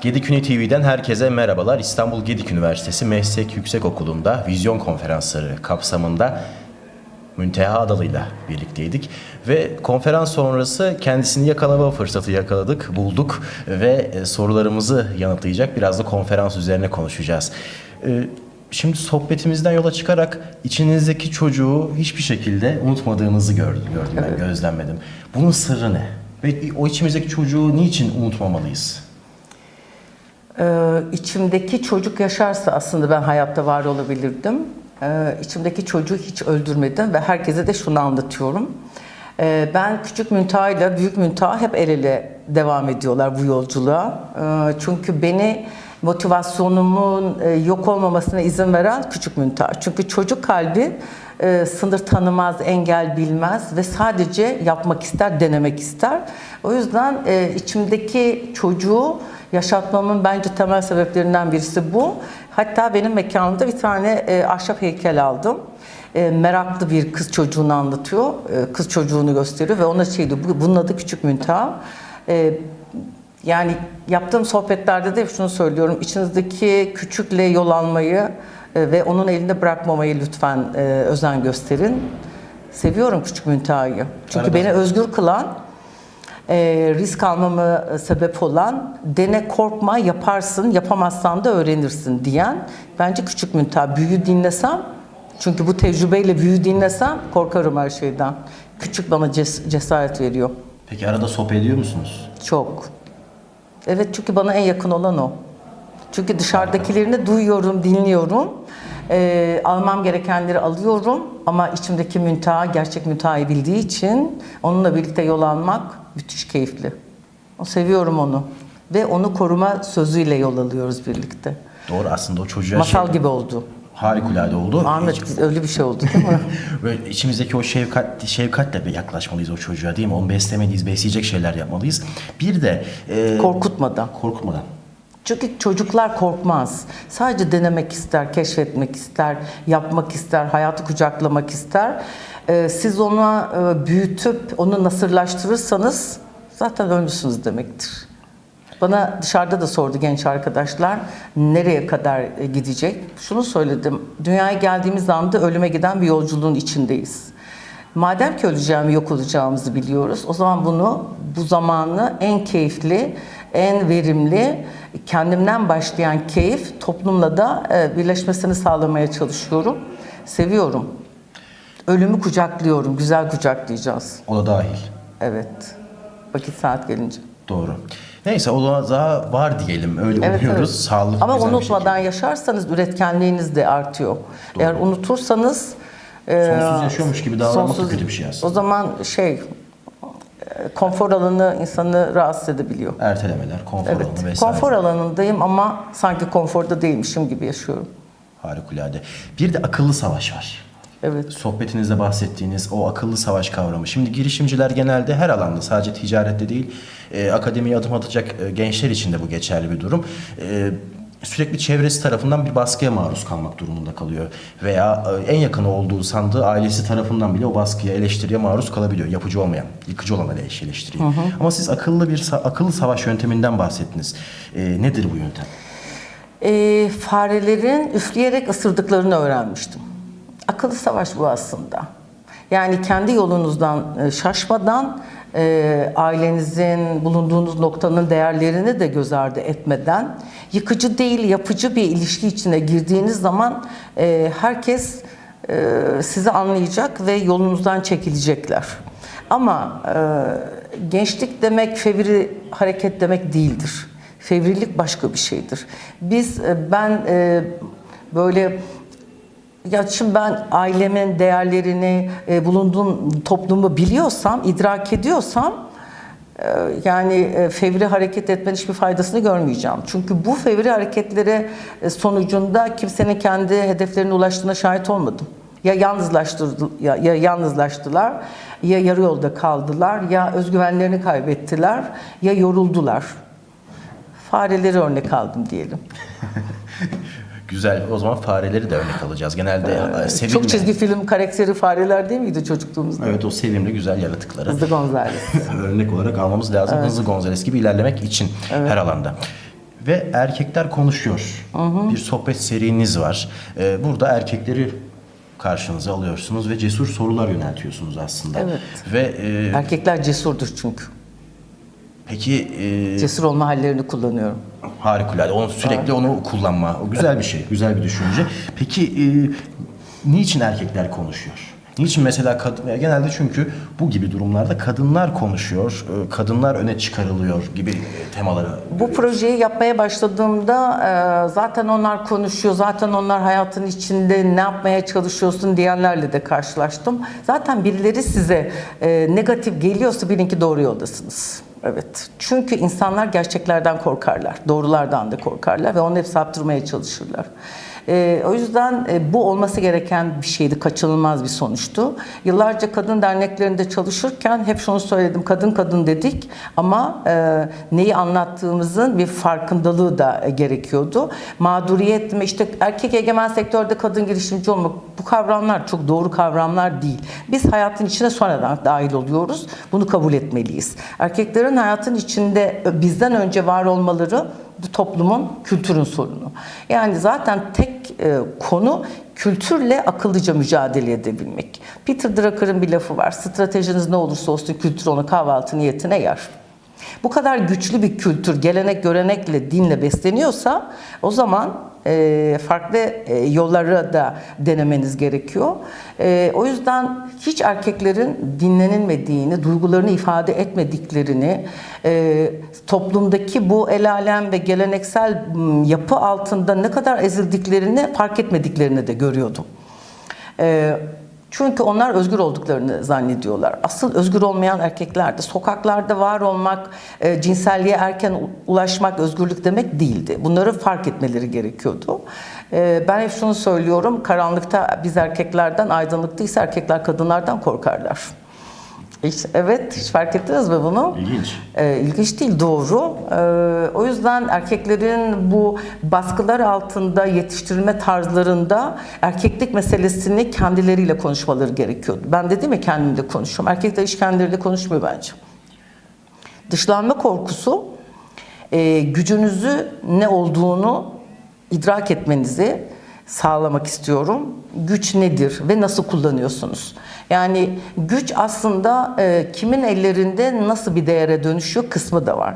Gediküni TV'den herkese merhabalar. İstanbul Gedik Üniversitesi Meslek Yüksekokulu'nda vizyon konferansları kapsamında Münteha Adalı'yla birlikteydik. Ve konferans sonrası kendisini yakalama fırsatı yakaladık, bulduk ve e, sorularımızı yanıtlayacak. Biraz da konferans üzerine konuşacağız. E, Şimdi sohbetimizden yola çıkarak içinizdeki çocuğu hiçbir şekilde unutmadığınızı gördüm, gördüm ben, gözlemledim. Bunun sırrı ne? Ve o içimizdeki çocuğu niçin unutmamalıyız? Ee, içimdeki çocuk yaşarsa aslında ben hayatta var olabilirdim. Ee, içimdeki çocuğu hiç öldürmedim ve herkese de şunu anlatıyorum. Ee, ben küçük Müntaha ile büyük Müntaha hep el ele devam ediyorlar bu yolculuğa. Ee, çünkü beni motivasyonumun e, yok olmamasına izin veren küçük Müntaha. Çünkü çocuk kalbi e, sınır tanımaz, engel bilmez ve sadece yapmak ister, denemek ister. O yüzden e, içimdeki çocuğu yaşatmamın bence temel sebeplerinden birisi bu. Hatta benim mekanımda bir tane e, ahşap heykel aldım. E, meraklı bir kız çocuğunu anlatıyor. E, kız çocuğunu gösteriyor ve ona şeydi, bu- bunun adı Küçük Müntaha. E, yani yaptığım sohbetlerde de şunu söylüyorum. İçinizdeki küçükle yol almayı e, ve onun elinde bırakmamayı lütfen e, özen gösterin. Seviyorum Küçük Münteha'yı. Çünkü Arada- beni özgür kılan, e, risk almamı e, sebep olan, dene korkma yaparsın, yapamazsan da öğrenirsin diyen bence Küçük Münteha. Büyüyü dinlesem, çünkü bu tecrübeyle büyüyü dinlesem korkarım her şeyden. Küçük bana ces- cesaret veriyor. Peki arada sohbet ediyor musunuz? Çok. Evet çünkü bana en yakın olan o. Çünkü dışarıdakilerini duyuyorum, dinliyorum. Ee, almam gerekenleri alıyorum ama içimdeki müntaha, gerçek müntahayı bildiği için onunla birlikte yol almak müthiş keyifli. O seviyorum onu. Ve onu koruma sözüyle yol alıyoruz birlikte. Doğru aslında o çocuğa Masal şey, gibi oldu. harikulade oldu. Ahmet öyle bir şey oldu değil mi? Böyle içimizdeki o şefkat, şefkatle bir yaklaşmalıyız o çocuğa değil mi? Onu beslemeliyiz, besleyecek şeyler yapmalıyız. Bir de e, Korkutmadan. korkutmadan. Çünkü çocuklar korkmaz. Sadece denemek ister, keşfetmek ister, yapmak ister, hayatı kucaklamak ister. Ee, siz ona e, büyütüp onu nasırlaştırırsanız zaten ölmüşsünüz demektir. Bana dışarıda da sordu genç arkadaşlar nereye kadar e, gidecek? Şunu söyledim. Dünyaya geldiğimiz anda ölüme giden bir yolculuğun içindeyiz. Madem ki öleceğimi yok olacağımızı biliyoruz, o zaman bunu, bu zamanı en keyifli, en verimli, kendimden başlayan keyif toplumla da e, birleşmesini sağlamaya çalışıyorum. Seviyorum. Ölümü kucaklıyorum, güzel kucaklayacağız. O da dahil. Evet. Vakit saat gelince. Doğru. Neyse o da daha var diyelim. Öyle Evet, umuyoruz. evet. Sağlıklı Ama unutmadan yaşarsanız üretkenliğiniz de artıyor. Eğer unutursanız e, Sonsuz yaşıyormuş gibi davranmak da sonsuz- kötü bir şey aslında. O zaman şey konfor alanı insanı rahatsız edebiliyor. Ertelemeler, konfor Evet. alanı vesaire. Konfor alanındayım ama sanki konforda değilmişim gibi yaşıyorum. Harikulade. Bir de akıllı savaş var. Evet. Sohbetinizde bahsettiğiniz o akıllı savaş kavramı. Şimdi girişimciler genelde her alanda sadece ticarette değil e, akademiye adım atacak e, gençler için de bu geçerli bir durum. E, sürekli çevresi tarafından bir baskıya maruz kalmak durumunda kalıyor. Veya e, en yakını olduğu sandığı ailesi tarafından bile o baskıya, eleştiriye maruz kalabiliyor. Yapıcı olmayan, yıkıcı olan eleş- eleştiriye. Ama siz akıllı bir akıllı savaş yönteminden bahsettiniz. E, nedir bu yöntem? E, farelerin üfleyerek ısırdıklarını öğrenmiştim. Akıllı savaş bu aslında. Yani kendi yolunuzdan e, şaşmadan, e, ailenizin bulunduğunuz noktanın değerlerini de göz ardı etmeden, yıkıcı değil yapıcı bir ilişki içine girdiğiniz zaman e, herkes e, sizi anlayacak ve yolunuzdan çekilecekler. Ama e, gençlik demek fevri hareket demek değildir. Fevrilik başka bir şeydir. Biz e, ben e, böyle ya şimdi ben ailemin değerlerini, e, bulunduğum toplumu biliyorsam, idrak ediyorsam e, yani e, fevri hareket etmenin hiçbir faydasını görmeyeceğim. Çünkü bu fevri hareketlere e, sonucunda kimsenin kendi hedeflerine ulaştığına şahit olmadım. Ya yalnızlaştırdı, ya, ya yalnızlaştılar, ya yarı yolda kaldılar, ya özgüvenlerini kaybettiler, ya yoruldular. Fareleri örnek aldım diyelim. Güzel. O zaman fareleri de örnek alacağız. Genelde e, sevimli. Çok çizgi film karakteri fareler değil miydi çocukluğumuzda? Evet o sevimli güzel yaratıkları Hızlı Gonzales. örnek olarak almamız lazım. Hızlı Gonzales gibi ilerlemek için her alanda. ve erkekler konuşuyor. Bir sohbet seriniz var. Ee, burada erkekleri karşınıza alıyorsunuz ve cesur sorular yöneltiyorsunuz aslında. Evet. Ve e, Erkekler cesurdur çünkü. peki e, Cesur olma hallerini kullanıyorum. Harikulade. Onu sürekli onu kullanma. O güzel bir şey. Güzel bir düşünce. Peki e, niçin erkekler konuşuyor? Niçin mesela kadın, genelde çünkü bu gibi durumlarda kadınlar konuşuyor, e, kadınlar öne çıkarılıyor gibi e, temaları Bu projeyi yapmaya başladığımda e, zaten onlar konuşuyor, zaten onlar hayatın içinde ne yapmaya çalışıyorsun diyenlerle de karşılaştım. Zaten birileri size e, negatif geliyorsa bilin ki doğru yoldasınız. Evet. Çünkü insanlar gerçeklerden korkarlar, doğrulardan da korkarlar ve onu hep saptırmaya çalışırlar. Ee, o yüzden e, bu olması gereken bir şeydi, kaçınılmaz bir sonuçtu. Yıllarca kadın derneklerinde çalışırken hep şunu söyledim, kadın kadın dedik ama e, neyi anlattığımızın bir farkındalığı da e, gerekiyordu. Mağduriyet mi, işte erkek egemen sektörde kadın girişimci olmak bu kavramlar çok doğru kavramlar değil. Biz hayatın içine sonradan dahil oluyoruz, bunu kabul etmeliyiz. Erkeklerin hayatın içinde e, bizden önce var olmaları bu toplumun kültürün sorunu. Yani zaten tek e, konu kültürle akıllıca mücadele edebilmek. Peter Drucker'ın bir lafı var. Stratejiniz ne olursa olsun kültür onu kahvaltı niyetine yer. Bu kadar güçlü bir kültür, gelenek, görenekle, dinle besleniyorsa o zaman e, farklı e, yolları da denemeniz gerekiyor. E, o yüzden hiç erkeklerin dinlenilmediğini, duygularını ifade etmediklerini, toplumdaki bu el alem ve geleneksel yapı altında ne kadar ezildiklerini fark etmediklerini de görüyordum. Çünkü onlar özgür olduklarını zannediyorlar. Asıl özgür olmayan erkeklerdi. Sokaklarda var olmak, e, cinselliğe erken ulaşmak özgürlük demek değildi. Bunları fark etmeleri gerekiyordu. E, ben hep şunu söylüyorum, karanlıkta biz erkeklerden, aydınlıkta ise erkekler kadınlardan korkarlar. Hiç, evet, hiç fark ettiniz mi bunu? İlginç. E, ilginç değil, doğru. E, o yüzden erkeklerin bu baskılar altında yetiştirilme tarzlarında erkeklik meselesini kendileriyle konuşmaları gerekiyordu. Ben dedim ya kendimle konuşuyorum. Erkekler hiç kendileriyle konuşmuyor bence. Dışlanma korkusu e, gücünüzü ne olduğunu idrak etmenizi sağlamak istiyorum. Güç nedir ve nasıl kullanıyorsunuz? Yani güç aslında e, kimin ellerinde nasıl bir değere dönüşüyor kısmı da var.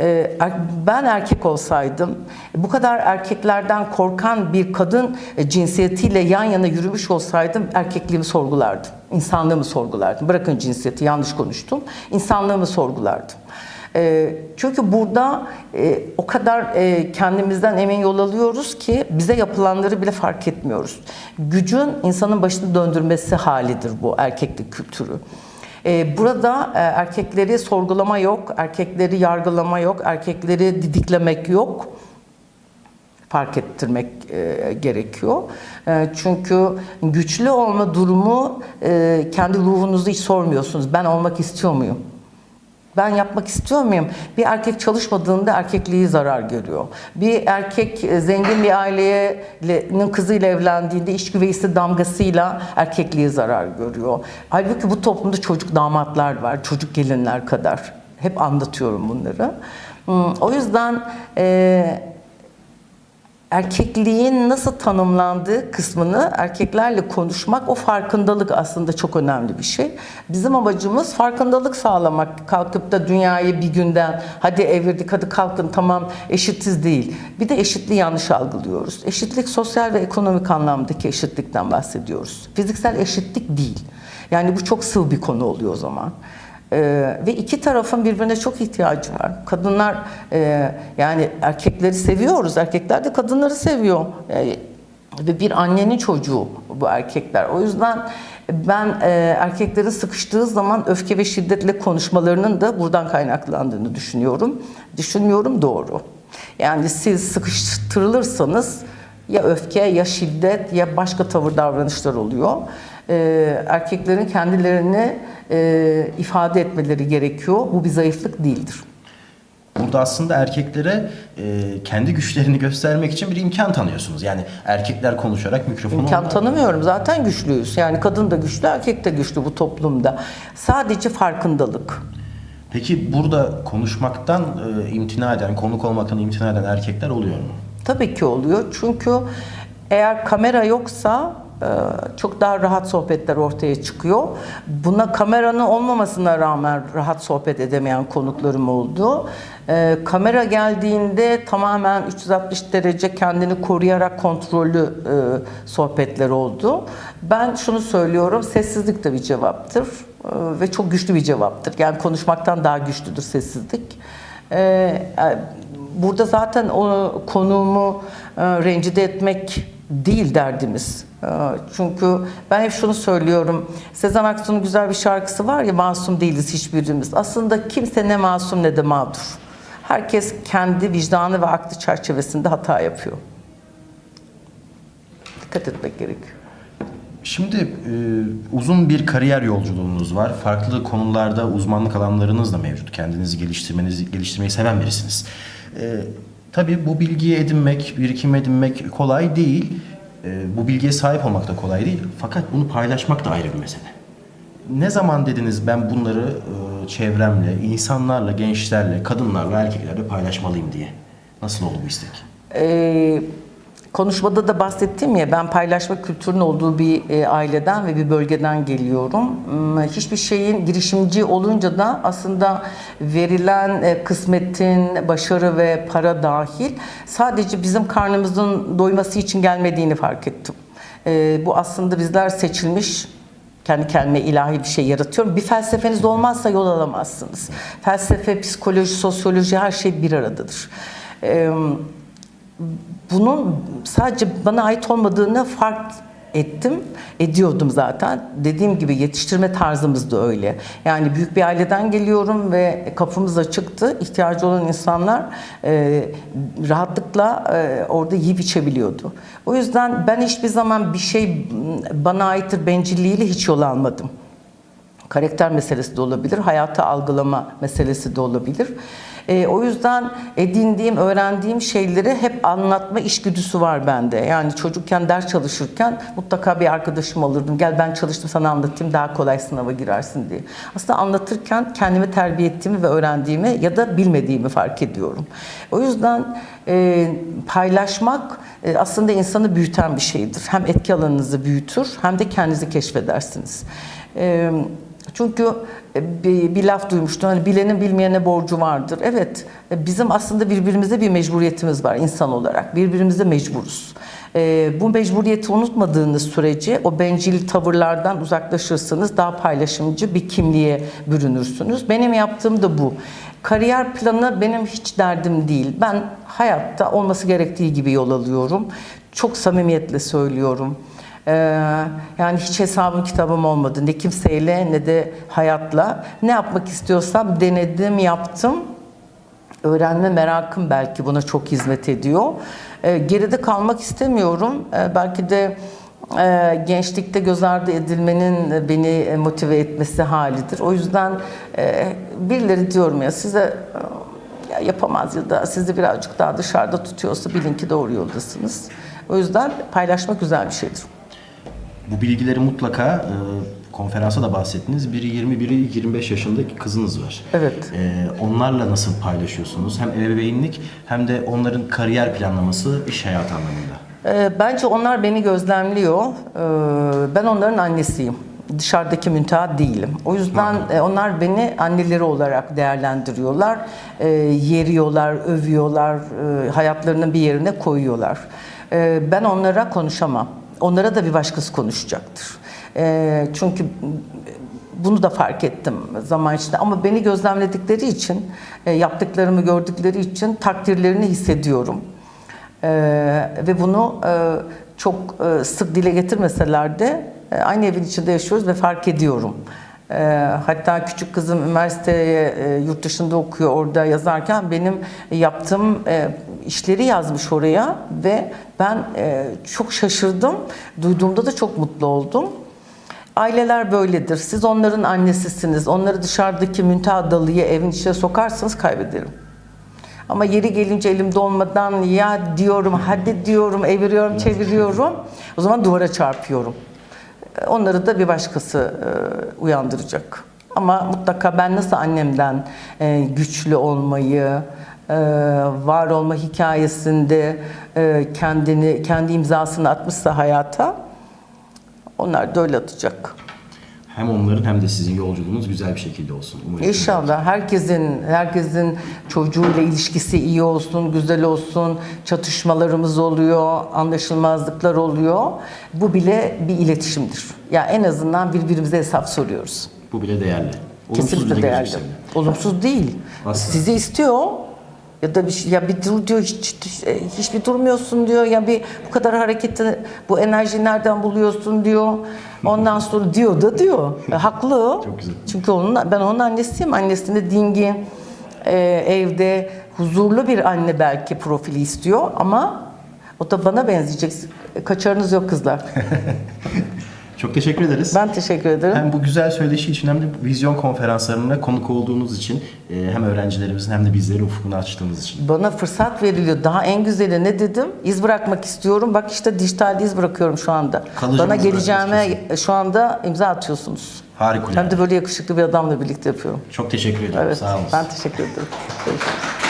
E, er- ben erkek olsaydım, bu kadar erkeklerden korkan bir kadın e, cinsiyetiyle yan yana yürümüş olsaydım erkekliğimi sorgulardım. İnsanlığımı sorgulardım. Bırakın cinsiyeti yanlış konuştum. İnsanlığımı sorgulardım. E, çünkü burada e, o kadar e, kendimizden emin yol alıyoruz ki bize yapılanları bile fark etmiyoruz. Gücün insanın başını döndürmesi halidir bu erkeklik kültürü. E, burada e, erkekleri sorgulama yok, erkekleri yargılama yok, erkekleri didiklemek yok fark ettirmek e, gerekiyor. E, çünkü güçlü olma durumu kendi ruhunuzu hiç sormuyorsunuz. Ben olmak istiyor muyum? Ben yapmak istiyor muyum? Bir erkek çalışmadığında erkekliği zarar görüyor. Bir erkek e, zengin bir ailenin kızıyla evlendiğinde iş güveysi damgasıyla erkekliği zarar görüyor. Halbuki bu toplumda çocuk damatlar var, çocuk gelinler kadar. Hep anlatıyorum bunları. Hmm, O yüzden e, erkekliğin nasıl tanımlandığı kısmını erkeklerle konuşmak, o farkındalık aslında çok önemli bir şey. Bizim amacımız farkındalık sağlamak. Kalkıp da dünyayı bir günden hadi evirdik, hadi kalkın tamam eşitiz değil. Bir de eşitliği yanlış algılıyoruz. Eşitlik sosyal ve ekonomik anlamdaki eşitlikten bahsediyoruz. Fiziksel eşitlik değil. Yani bu çok sığ bir konu oluyor o zaman. Ee, ve iki tarafın birbirine çok ihtiyacı var. Kadınlar e, yani erkekleri seviyoruz, erkekler de kadınları seviyor. Yani, ve bir annenin çocuğu bu erkekler. O yüzden ben e, erkeklerin sıkıştığı zaman öfke ve şiddetle konuşmalarının da buradan kaynaklandığını düşünüyorum. Düşünmüyorum doğru. Yani siz sıkıştırılırsanız ya öfke ya şiddet ya başka tavır davranışlar oluyor. Ee, erkeklerin kendilerini e, ifade etmeleri gerekiyor. Bu bir zayıflık değildir. Burada aslında erkeklere e, kendi güçlerini göstermek için bir imkan tanıyorsunuz. Yani erkekler konuşarak mikrofonu... İmkan tanımıyorum. Zaten güçlüyüz. Yani kadın da güçlü, erkek de güçlü bu toplumda. Sadece farkındalık. Peki burada konuşmaktan e, imtina eden, konuk olmaktan imtina eden erkekler oluyor mu? Tabii ki oluyor. Çünkü eğer kamera yoksa çok daha rahat sohbetler ortaya çıkıyor. Buna kameranın olmamasına rağmen rahat sohbet edemeyen konuklarım oldu. E, Kamera geldiğinde tamamen 360 derece kendini koruyarak kontrollü e, sohbetler oldu. Ben şunu söylüyorum, sessizlik de bir cevaptır e, ve çok güçlü bir cevaptır. Yani konuşmaktan daha güçlüdür sessizlik. E, e, Burada zaten o konuğumu e, rencide etmek değil derdimiz. E, çünkü ben hep şunu söylüyorum. Sezen Aksu'nun güzel bir şarkısı var ya masum değiliz hiçbirimiz. Aslında kimse ne masum ne de mağdur. Herkes kendi vicdanı ve aklı çerçevesinde hata yapıyor. Dikkat etmek gerekiyor. Şimdi e, uzun bir kariyer yolculuğunuz var. Farklı konularda uzmanlık alanlarınız da mevcut. Kendinizi geliştirmenizi geliştirmeyi seven birisiniz. E, tabii bu bilgiyi edinmek, birikim edinmek kolay değil. E, bu bilgiye sahip olmak da kolay değil. Fakat bunu paylaşmak da ayrı bir mesele. Ne zaman dediniz ben bunları e, çevremle, insanlarla, gençlerle, kadınlarla, erkeklerle paylaşmalıyım diye? Nasıl oldu bu istek? Ee, konuşmada da bahsettim ya ben paylaşma kültürünün olduğu bir e, aileden ve bir bölgeden geliyorum. Hmm, Hiçbir şeyin girişimci olunca da aslında verilen e, kısmetin başarı ve para dahil sadece bizim karnımızın doyması için gelmediğini fark ettim. Ee, bu aslında bizler seçilmiş kendi kendime ilahi bir şey yaratıyorum. Bir felsefeniz olmazsa yol alamazsınız. Felsefe, psikoloji, sosyoloji her şey bir aradadır. Ee, bunun sadece bana ait olmadığını fark ettim, ediyordum zaten. Dediğim gibi yetiştirme tarzımız da öyle. Yani büyük bir aileden geliyorum ve kapımız açıktı. İhtiyacı olan insanlar e, rahatlıkla e, orada yiyip içebiliyordu. O yüzden ben hiçbir zaman bir şey bana aittir bencilliğiyle hiç yol almadım. Karakter meselesi de olabilir, hayata algılama meselesi de olabilir. Ee, o yüzden edindiğim, öğrendiğim şeyleri hep anlatma işgüdüsü var bende. Yani çocukken ders çalışırken mutlaka bir arkadaşım olurdum. Gel ben çalıştım sana anlatayım daha kolay sınava girersin diye. Aslında anlatırken kendimi terbiye ettiğimi ve öğrendiğimi ya da bilmediğimi fark ediyorum. O yüzden e, paylaşmak e, aslında insanı büyüten bir şeydir. Hem etki alanınızı büyütür hem de kendinizi keşfedersiniz. E, çünkü e, bir, bir laf duymuştum. Hani bilenin bilmeyene borcu vardır. Evet, e, bizim aslında birbirimize bir mecburiyetimiz var insan olarak. Birbirimize mecburuz. E, bu mecburiyeti unutmadığınız sürece o bencil tavırlardan uzaklaşırsınız. Daha paylaşımcı bir kimliğe bürünürsünüz. Benim yaptığım da bu. Kariyer planı benim hiç derdim değil. Ben hayatta olması gerektiği gibi yol alıyorum. Çok samimiyetle söylüyorum. Ee, yani hiç hesabım kitabım olmadı. Ne kimseyle ne de hayatla. Ne yapmak istiyorsam denedim, yaptım. Öğrenme merakım belki buna çok hizmet ediyor. Ee, geride kalmak istemiyorum. Ee, belki de e, gençlikte göz ardı edilmenin beni motive etmesi halidir. O yüzden e, birileri diyorum ya size e, ya yapamaz ya da sizi birazcık daha dışarıda tutuyorsa bilin ki doğru yoldasınız. O yüzden paylaşmak güzel bir şeydir. Bu bilgileri mutlaka e, konferansa da bahsettiniz. Biri 20, biri 25 yaşındaki kızınız var. Evet. E, onlarla nasıl paylaşıyorsunuz? Hem ebeveynlik hem de onların kariyer planlaması iş hayatı anlamında. Ee, Bence onlar beni gözlemliyor. Ee, Ben onların annesiyim. Dışarıdaki münteha değilim. O yüzden e, onlar beni anneleri olarak değerlendiriyorlar. Ee, Yeriyorlar, övüyorlar, e, hayatlarının bir yerine koyuyorlar. Ee, Ben onlara konuşamam. Onlara da bir başkası konuşacaktır. Ee, Çünkü bunu da fark ettim zaman içinde ama beni gözlemledikleri için, e, yaptıklarımı gördükleri için takdirlerini hissediyorum. Ee, ve bunu e, çok e, sık dile getirmeseler de aynı evin içinde yaşıyoruz ve fark ediyorum. Ee, hatta küçük kızım üniversiteye e, yurt dışında okuyor orada yazarken benim yaptığım e, işleri yazmış oraya ve ben e, çok şaşırdım. Duyduğumda da çok mutlu oldum. Aileler böyledir. Siz onların annesisiniz. Onları dışarıdaki münteha dalıyı evin içine sokarsanız kaybederim. Ama yeri gelince elimde olmadan ya diyorum, hadi diyorum, eviriyorum, çeviriyorum. O zaman duvara çarpıyorum. Onları da bir başkası e, uyandıracak. ama mutlaka ben nasıl annemden e, güçlü olmayı, e, var olma hikayesinde kendini kendi imzasını atmışsa hayata onlar da öyle atacak. Hem onların hem de sizin yolculuğunuz güzel bir şekilde olsun. Umarım. İnşallah herkesin herkesin çocuğuyla ilişkisi iyi olsun, güzel olsun. Çatışmalarımız oluyor, anlaşılmazlıklar oluyor. Bu bile bir iletişimdir. Ya en azından birbirimize hesap soruyoruz. Bu bile değerli. Olumsuz Kesinlikle bile değerli. bile. Olumsuz değil. Asla. Sizi istiyor ya da bir şey, ya bir dur diyor hiç e, hiçbir durmuyorsun diyor ya bir bu kadar hareketi bu enerjiyi nereden buluyorsun diyor. Ondan sonra diyor da diyor. E, haklı. Çok güzel. Çünkü onun ben onun annesiyim. Annesinde dingin e, evde huzurlu bir anne belki profili istiyor ama o da bana benzeyecek. Kaçarınız yok kızlar. Çok teşekkür ederiz. Ben teşekkür ederim. Hem bu güzel söyleşi için hem de vizyon konferanslarına konuk olduğunuz için e, hem öğrencilerimizin hem de bizleri ufkunu açtığınız için. Bana fırsat veriliyor. Daha en güzeli ne dedim? İz bırakmak istiyorum. Bak işte dijitalde iz bırakıyorum şu anda. Kalıcı Bana geleceğime şu anda imza atıyorsunuz. Harikulade. Hem de böyle yakışıklı bir adamla birlikte yapıyorum. Çok teşekkür ederim. Evet. Sağ olun. Ben teşekkür ederim. Görüşürüz.